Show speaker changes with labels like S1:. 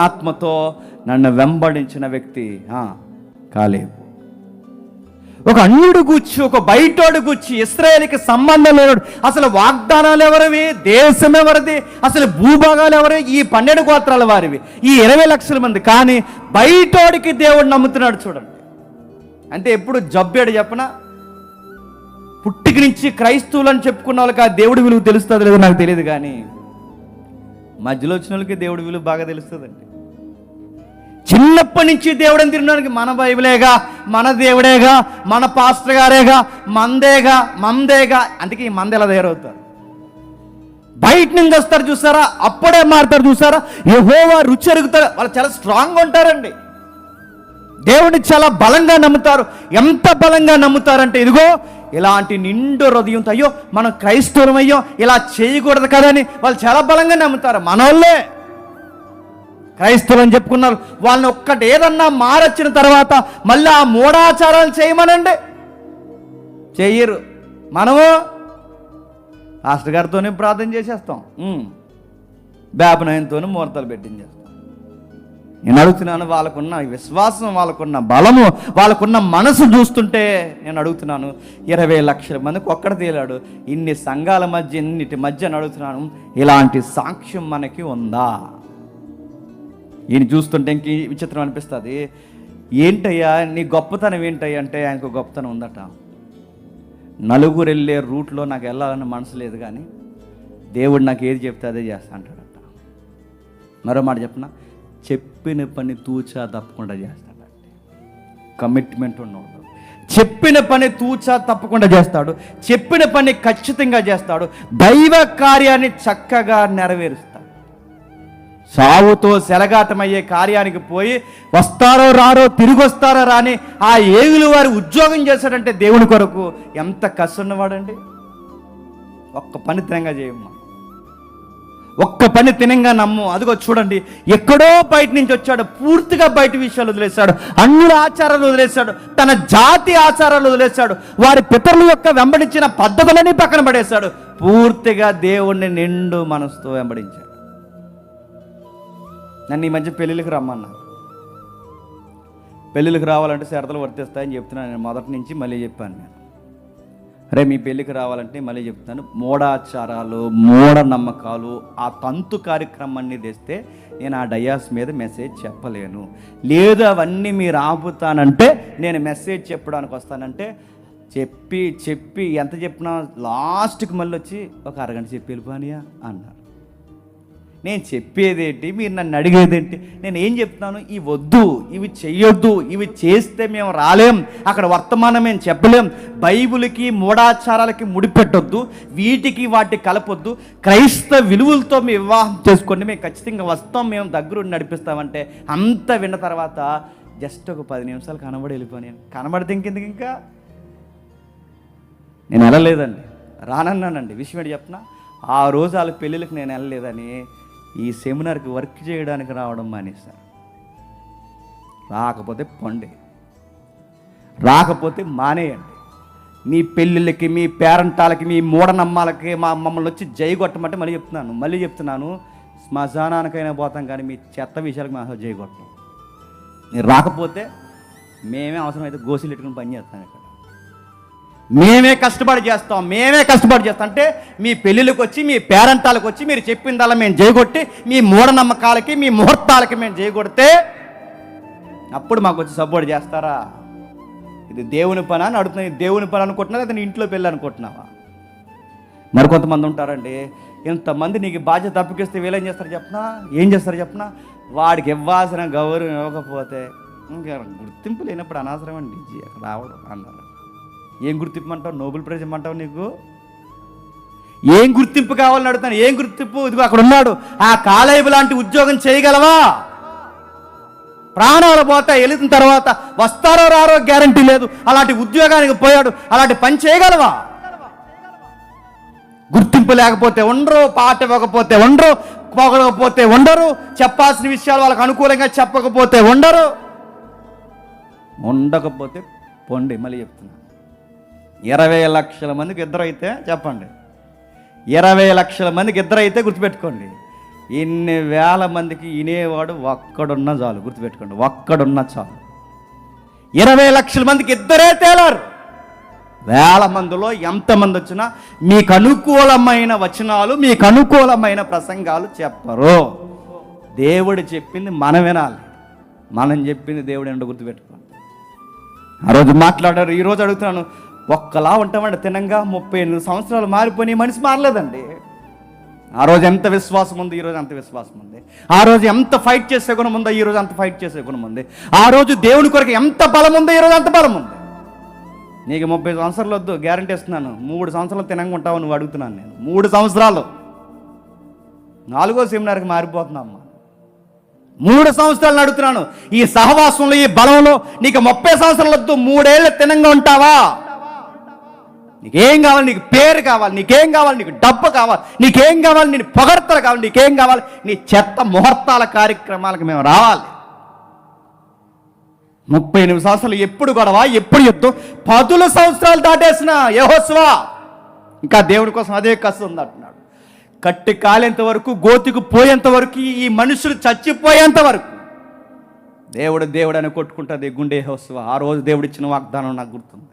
S1: ఆత్మతో నన్ను వెంబడించిన వ్యక్తి కాలేబు. ఒక అన్యుడు గుచ్చి ఒక బయటోడు గుచ్చి ఇస్రాయేల్కి సంబంధం లేనుడు అసలు వాగ్దానాలు ఎవరివి? దేశం ఎవరిది? అసలు భూభాగాలు ఎవరి ఈ పన్నెండు గోత్రాల వారివి. ఈ ఇరవై లక్షల మంది. కానీ బయటోడికి దేవుడు నమ్ముతున్నాడు చూడండి. అంటే ఎప్పుడు జబ్బేడు చెప్పన? పుట్టికి నుంచి క్రైస్తవులు అని చెప్పుకున్న వాళ్ళకి ఆ దేవుడి విలువ తెలుస్తుంది లేదో నాకు తెలియదు కానీ మధ్యలో వచ్చిన వాళ్ళకి దేవుడి విలువ బాగా తెలుస్తుందండి. చిన్నప్పటి నుంచి దేవుడని తినడానికి మన బైబిలేగా మన దేవుడేగా మన పాస్టర్ గారేగా మందేగా మందేగా అందుకే ఈ మంది ఎలా తయారవుతారు? బయట నుంచి వస్తారు చూసారా? అప్పుడే మారుతారు చూసారా? ఎవోవా రుచి అరుగుతారు. వాళ్ళు చాలా స్ట్రాంగ్ ఉంటారండి. దేవుడిని చాలా బలంగా నమ్ముతారు. ఎంత బలంగా నమ్ముతారంటే ఇదిగో ఇలాంటి నిండు హృదయంతో అయ్యో మనం క్రైస్తవం అయ్యో ఇలా చేయకూడదు కదా అని వాళ్ళు చాలా బలంగా నమ్ముతారు. మనోళ్ళే. క్రైస్తవులు అని చెప్పుకున్నారు. వాళ్ళని ఒక్కటి ఏదన్నా మారొచ్చిన తర్వాత మళ్ళీ ఆ మూఢాచారాలు చేయమనండి. చెయ్యరు మనము పాస్టర్ గారితోనే ప్రార్థన చేసేస్తాం. బేపనాయంతోనే ముహూర్తాలు పెట్టించేస్తాం నేను అడుగుతున్నాను వాళ్ళకున్న విశ్వాసం వాళ్ళకున్న బలము వాళ్ళకున్న మనసు చూస్తుంటే నేను అడుగుతున్నాను ఇరవై లక్షల మందికి ఒక్కడ తేలాడు ఇన్ని సంఘాల మధ్య ఇన్నిటి మధ్య అడుగుతున్నాను ఇలాంటి సాక్ష్యం మనకి ఉందా? ఈయన చూస్తుంటే ఇంక విచిత్రం అనిపిస్తుంది. ఏంటయ్యా నీ గొప్పతనం ఏంటయ్యా అంటే ఆయనకు గొప్పతనం ఉందట. నలుగురు వెళ్ళే రూట్లో నాకు వెళ్ళాలని మనసు లేదు కానీ దేవుడు నాకు ఏది చెప్తే అదే చేస్తా అంటాడట మరో మాట చెప్పిన? చెప్పిన పని తూచా తప్పకుండా చేస్తాడంటే కమిట్మెంట్ ఉన్నవాడు చెప్పిన పని తూచా తప్పకుండా చేస్తాడు. చెప్పిన పని ఖచ్చితంగా చేస్తాడు. దైవ కార్యాన్ని చక్కగా నెరవేరుస్తాడు. సావుతో సెలగాటమయ్యే కార్యానికి పోయి వస్తారో రారో తిరిగి వస్తారో రాని ఆ ఏగులు వారి ఉద్యోగం చేశాడంటే దేవుని కొరకు ఎంత కసున్నవాడండి ఒక్క పని తినంగా చేయమ్మా. ఒక్క పని తినంగా నమ్ము. అదిగో చూడండి. ఎక్కడో బయట నుంచి వచ్చాడు. పూర్తిగా బయట విషయాలు వదిలేశాడు. అన్యుల ఆచారాలు వదిలేశాడు. తన జాతి ఆచారాలు వదిలేశాడు. వారి పితరుల యొక్క వెంబడించిన పద్ధతులని పక్కన పడేశాడు. పూర్తిగా దేవుణ్ణి నిండు మనసుతో వెంబడించాడు. నన్ను ఈ మధ్య పెళ్ళిళ్ళకి రమ్మన్నారు పెళ్ళిళ్ళకి రావాలంటే షరతులు వర్తిస్తాయని చెప్తున్నాను నేను మొదటి నుంచి మళ్ళీ చెప్పాను నేను. రే మీ పెళ్ళికి రావాలంటే మళ్ళీ చెప్తాను. మూఢాచారాలు మూఢ నమ్మకాలు ఆ తంతు కార్యక్రమాన్ని తెస్తే నేను ఆ డయాస్ మీద మెసేజ్ చెప్పలేను. లేదు అవన్నీ మీరు ఆపుతానంటే నేను మెసేజ్ చెప్పడానికి వస్తానంటే చెప్పి చెప్పి ఎంత చెప్పినా లాస్ట్కి మళ్ళీ వచ్చి ఒక అరగంట చెప్పి వెళ్ళిపోనియా అన్నారు. నేను చెప్పేదేంటి? మీరు నన్ను అడిగేదేంటి? నేను ఏం చెప్తున్నాను? ఇవి వద్దు ఇవి చెయ్యొద్దు ఇవి చేస్తే మేము రాలేం అక్కడ వర్తమానం మేము చెప్పలేం. బైబుల్కి మూఢాచారాలకి ముడిపెట్టొద్దు వీటికి వాటి కలపొద్దు. క్రైస్తవ విలువలతో మేము వివాహం చేసుకోండి మేము ఖచ్చితంగా వస్తాం మేము దగ్గరుండి నడిపిస్తామంటే అంత విన్న తర్వాత జస్ట్ ఒక పది నిమిషాలు కనబడి వెళ్ళిపోయాను కనబడితే ఇంకెందుకు ఇంకా? నేను వెళ్ళలేదండి. రానన్నానండి. విషయం ఏంటి చెప్పనా ఆ రోజు వాళ్ళ పెళ్ళిళ్ళకి నేను వెళ్ళలేదని ఈ సెమినార్కి వర్క్ చేయడానికి రావడం మానేశారు. రాకపోతే పండి. రాకపోతే మానేయండి. మీ పెళ్ళిళ్ళకి మీ పేరంటాలకి మీ మూఢనమ్మాలకి మా మమ్మల్ని వచ్చి జయగొట్టమంటే మళ్ళీ చెప్తున్నాను. మళ్ళీ చెప్తున్నాను శ్మశానానికైనా పోతాం కానీ మీ చెత్త విషయాలకు మా జయగొట్టం జై రాకపోతే మేమే అవసరమైతే గోసిలు పెట్టుకుని పని చేస్తాను ఇక్కడ. మేమే కష్టపడి చేస్తాం మేమే కష్టపడి చేస్తాం. అంటే మీ పెళ్ళిళ్ళకి వచ్చి మీ పేరెంటాలకు వచ్చి మీరు చెప్పిందల్లా మేము చేయగొట్టి మీ మూఢనమ్మకాలకి మీ ముహూర్తాలకి మేము చేయగొడితే అప్పుడు మాకు వచ్చి సపోర్ట్ చేస్తారా? ఇది దేవుని పని అని అడుగుతున్నా దేవుని పని అనుకుంటున్నా లేదా ఇంట్లో పెళ్ళి అనుకుంటున్నావా? మరి కొంతమంది ఉంటారండి. ఇంతమంది నీకు బాధ్యత తప్పికిస్తే వీళ్ళేం చేస్తారు చెప్పనా? ఏం చేస్తారు చెప్పనా? వాడికి ఇవ్వాల్సిన గౌరవం ఇవ్వకపోతే ఇంకా గుర్తింపు లేనప్పుడు అనవసరం అండి రావడం అన్నారు. ఏం గుర్తింపు అంటావు నోబెల్ ప్రైజ్ ఇమ్మంటావు నీకు? ఏం గుర్తింపు కావాలని అడుగుతాను ఏం గుర్తింపు? ఇదిగో అక్కడ ఉన్నాడు. ఆ కాలేబు లాంటి ఉద్యోగం చేయగలవా? ప్రాణాలు పోతాయి వెళ్ళిన తర్వాత వస్తారో రారో గ్యారంటీ లేదు. అలాంటి ఉద్యోగానికి పోయాడు. అలాంటి పని చేయగలవా? గుర్తింపు లేకపోతే ఉండరు పాట ఇవ్వకపోతే ఉండరు పొగడకపోతే ఉండరు చెప్పాల్సిన విషయాలు వాళ్ళకి అనుకూలంగా చెప్పకపోతే ఉండరు. ఉండకపోతే పొండి మళ్ళీ చెప్తున్నాను ఇరవై లక్షల మందికి ఇద్దరైతే చెప్పండి. ఇరవై లక్షల మందికి ఇద్దరైతే గుర్తుపెట్టుకోండి. ఇన్ని వేల మందికి వినేవాడు ఒక్కడున్నా చాలు గుర్తుపెట్టుకోండి. ఒక్కడున్నా చాలు. ఇరవై లక్షల మందికి ఇద్దరే తేలారు. వేల మందిలో ఎంతమంది వచ్చినా మీకు అనుకూలమైన వచనాలు మీకు అనుకూలమైన ప్రసంగాలు చెప్పరు. దేవుడు చెప్పింది మనం వినాలి. మనం చెప్పింది దేవుడు ఎండ గుర్తుపెట్టుకోండి. ఆ రోజు మాట్లాడారు ఈరోజు అడుగుతున్నాను ఒక్కలా ఉంటామంటే తినంగా ముప్పై ఎనిమిది సంవత్సరాలు మారిపోయి మనిషి మారలేదండి. ఆ రోజు ఎంత విశ్వాసం ఉంది ఈ రోజు అంత విశ్వాసం ఉంది. ఆ రోజు ఎంత ఫైట్ చేసే గుణం ఉందో ఈ రోజు అంత ఫైట్ చేసే గుణం ఉంది. ఆ రోజు దేవుని కొరకు ఎంత బలం ఉందో ఈ రోజు అంత బలం ఉంది. నీకు ముప్పై సంవత్సరాలు వద్దు గ్యారంటీ ఇస్తున్నాను. మూడు సంవత్సరాలు తినంగా ఉంటావు నువ్వు అడుగుతున్నాను నేను. మూడు సంవత్సరాలు. నాలుగో సెమినార్కి మారిపోతున్నామ్మా మూడు సంవత్సరాలు అడుగుతున్నాను ఈ సహవాసంలో ఈ బలంలో నీకు ముప్పై సంవత్సరాలు వద్దు మూడేళ్ళు తినంగా ఉంటావా? నీకేం కావాలి? నీకు పేరు కావాలి. నీకేం కావాలి? నీకు డబ్బు కావాలి. నీకేం కావాలి? నీ పొగడతలు కావాలి. నీకేం కావాలి? నీ చెత్త ముహూర్తాల కార్యక్రమాలకు మేము రావాలి. ముప్పై ఎనిమిది సంవత్సరాలు ఎప్పుడు గొడవ? ఎప్పుడు యుద్ధం? పదుల సంవత్సరాలు దాటేసిన యహోస్వా ఇంకా దేవుడి కోసం అదే కష్టం అంటున్నాడు. కట్టి కాలేంత వరకు గోతికి పోయేంత వరకు ఈ మనుషులు చచ్చిపోయేంత వరకు. దేవుడు దేవుడు అని కొట్టుకుంటుంది గుండె యహోస్వా ఆ రోజు దేవుడు ఇచ్చిన వాగ్దానం నాకు గుర్తుంది.